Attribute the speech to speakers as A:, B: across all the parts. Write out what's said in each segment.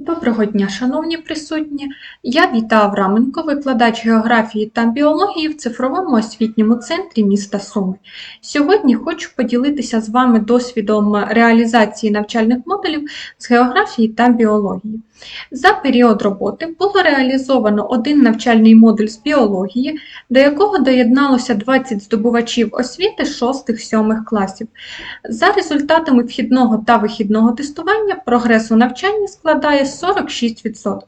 A: Доброго дня, шановні присутні! Я Віта Авраменко, викладач географії та біології в цифровому освітньому центрі міста Суми. Сьогодні хочу поділитися з вами досвідом реалізації навчальних модулів з географії та біології. За період роботи було реалізовано один навчальний модуль з біології, до якого доєдналося 20 здобувачів освіти 6-7 класів. За результатами вхідного та вихідного тестування прогрес у навчанні складає 46%,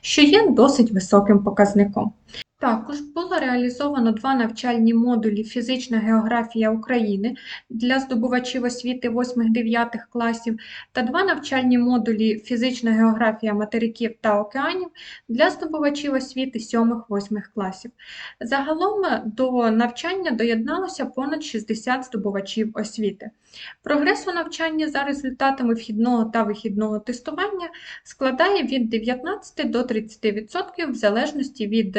A: що є досить високим показником. Також було реалізовано два навчальні модулі Фізична географія України для здобувачів освіти 8-9 класів та два навчальні модулі Фізична географія материків та океанів для здобувачів освіти 7-8 класів. Загалом до навчання доєдналося понад 60 здобувачів освіти. Прогрес у навчанні за результатами вхідного та вихідного тестування складає від 19 до 30% в залежності від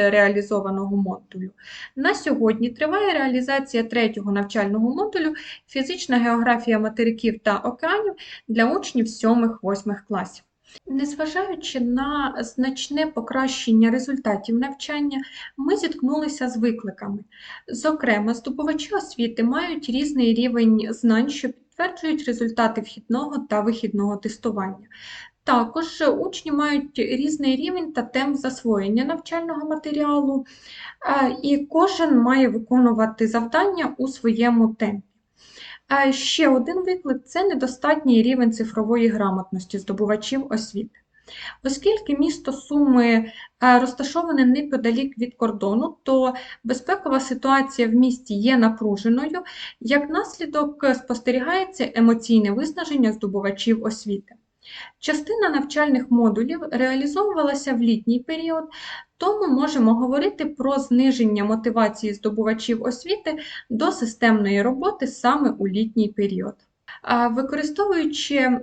A: реалізованого модулю. На сьогодні триває реалізація третього навчального модулю Фізична географія материків та океанів для учнів 7-8 класів. Незважаючи на значне покращення результатів навчання, ми зіткнулися з викликами. Зокрема, здобувачі освіти мають різний рівень знань, що підтверджують результати вхідного та вихідного тестування. Також учні мають різний рівень та темп засвоєння навчального матеріалу, і кожен має виконувати завдання у своєму темпі. Ще один виклик це недостатній рівень цифрової грамотності здобувачів освіти. Оскільки місто Суми розташоване неподалік від кордону, то безпекова ситуація в місті є напруженою, як наслідок спостерігається емоційне виснаження здобувачів освіти. Частина навчальних модулів реалізовувалася в літній період, тому можемо говорити про зниження мотивації здобувачів освіти до системної роботи саме у літній період. Використовуючи е,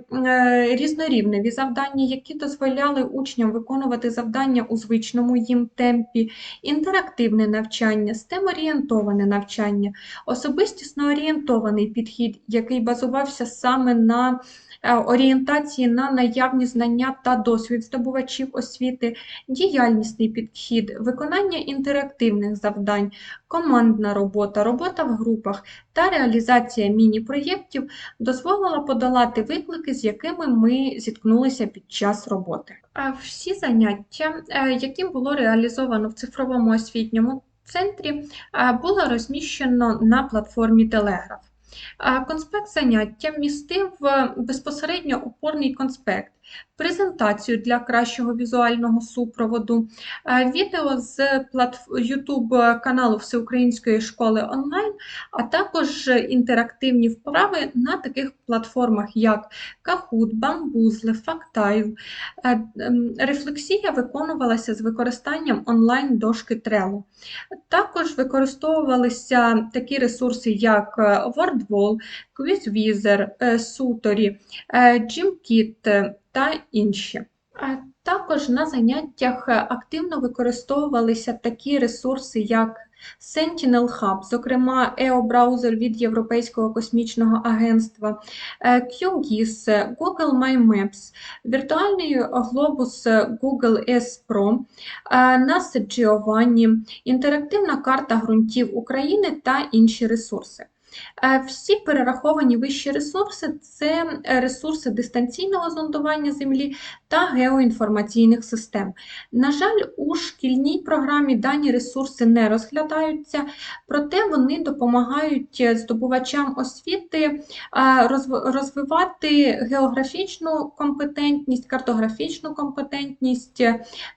A: різнорівневі завдання, які дозволяли учням виконувати завдання у звичному їм темпі, інтерактивне навчання, STEM-орієнтоване навчання, особистісно орієнтований підхід, який базувався саме на Е, орієнтації на наявні знання та досвід здобувачів освіти, діяльнісний підхід, виконання інтерактивних завдань, командна робота, робота в групах та реалізація міні-проєктів дозволила подолати виклики, з якими ми зіткнулися під час роботи. Всі заняття, е, які було реалізовано в цифровому освітньому центрі, е, було розміщено на платформі Телеграф. Конспект заняття містив е, безпосередньо опорний конспект, презентацію для кращого візуального супроводу, відео з YouTube каналу Всеукраїнської школи онлайн, а також інтерактивні вправи на таких платформах, як Kahoot, Bamboozle, Factile. Е, ем, рефлексія виконувалася з використанням онлайн-дошки Trello. Також використовувалися такі ресурси, як WordWall, QuizWizard, Sutori, GymKit, та інші. Також на заняттях активно використовувалися такі ресурси, як Sentinel Hub, зокрема EO-браузер від Європейського космічного агентства, QGIS, Google My Maps, віртуальний глобус Google S Pro, NASA Giovanni, інтерактивна карта ґрунтів України та інші ресурси. Е, всі перераховані вищі ресурси це е, ресурси дистанційного зондування Землі та геоінформаційних систем. На жаль, у шкільній програмі дані ресурси не розглядаються, проте вони допомагають здобувачам освіти розвивати географічну компетентність, картографічну компетентність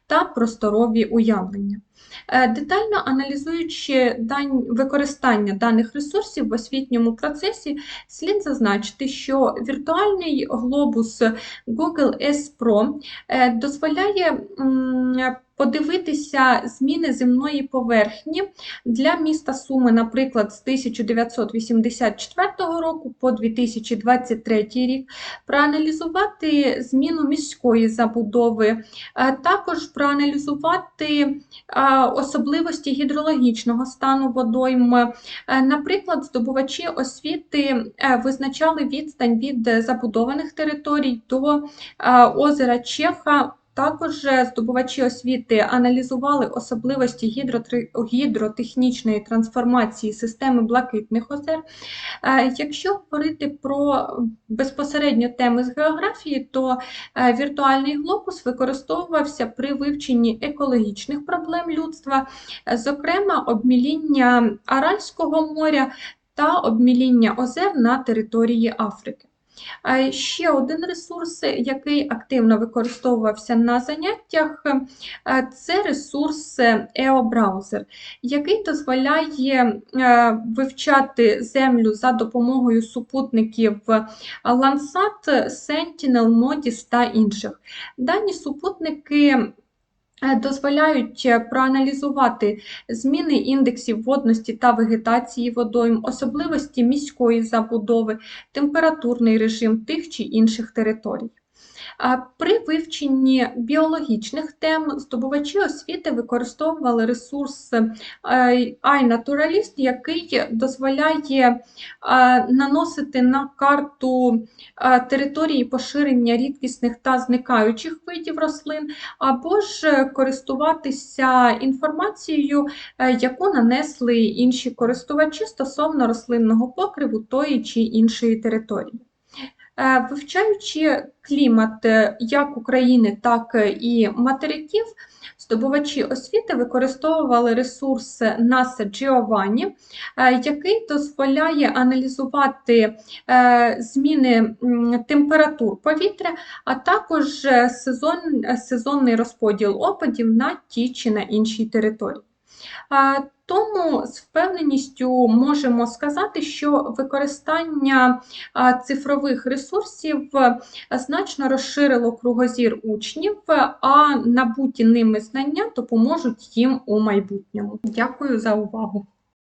A: та просторові уявлення. Е, детально аналізуючи дань, використання даних ресурсів в освітньому процесі, слід зазначити, що віртуальний глобус Google S Pro е, дозволяє подивитися зміни земної поверхні для міста Суми, наприклад, з 1984 року по 2023 рік, проаналізувати зміну міської забудови, також проаналізувати особливості гідрологічного стану водойм. Наприклад, здобувачі освіти е, визначали відстань від забудованих територій до озера Чеха Також здобувачі освіти аналізували особливості гідротехнічної трансформації системи блакитних озер. Е, Якщо говорити про безпосередньо теми з географії, то е, віртуальний глобус використовувався при вивченні екологічних проблем людства, зокрема обміління Аральського моря та обміління озер на території Африки. Е, Ще один ресурс, який активно використовувався на заняттях, е, це ресурс EO-браузер, який дозволяє е, вивчати землю за допомогою супутників Landsat, Sentinel, MODIS та інших. Дані супутники е, дозволяють е, проаналізувати зміни індексів водності та вегетації водойм, особливості міської забудови, температурний режим тих чи інших територій. При вивченні біологічних тем здобувачі освіти використовували ресурс е, iNaturalist, який дозволяє е, наносити на карту е, території поширення рідкісних та зникаючих видів рослин, або ж користуватися інформацією, яку нанесли інші користувачі стосовно рослинного покриву тої чи іншої території. Е, Вивчаючи клімат е, як України, так і материків, здобувачі освіти використовували ресурс NASA Giovanni, е, який дозволяє аналізувати зміни температур повітря, а також сезон, сезонний розподіл опадів на тій чи на іншій території. Тому з впевненістю можемо сказати, що використання цифрових ресурсів значно розширило кругозір учнів, а набуті ними знання допоможуть їм у майбутньому. Дякую за увагу!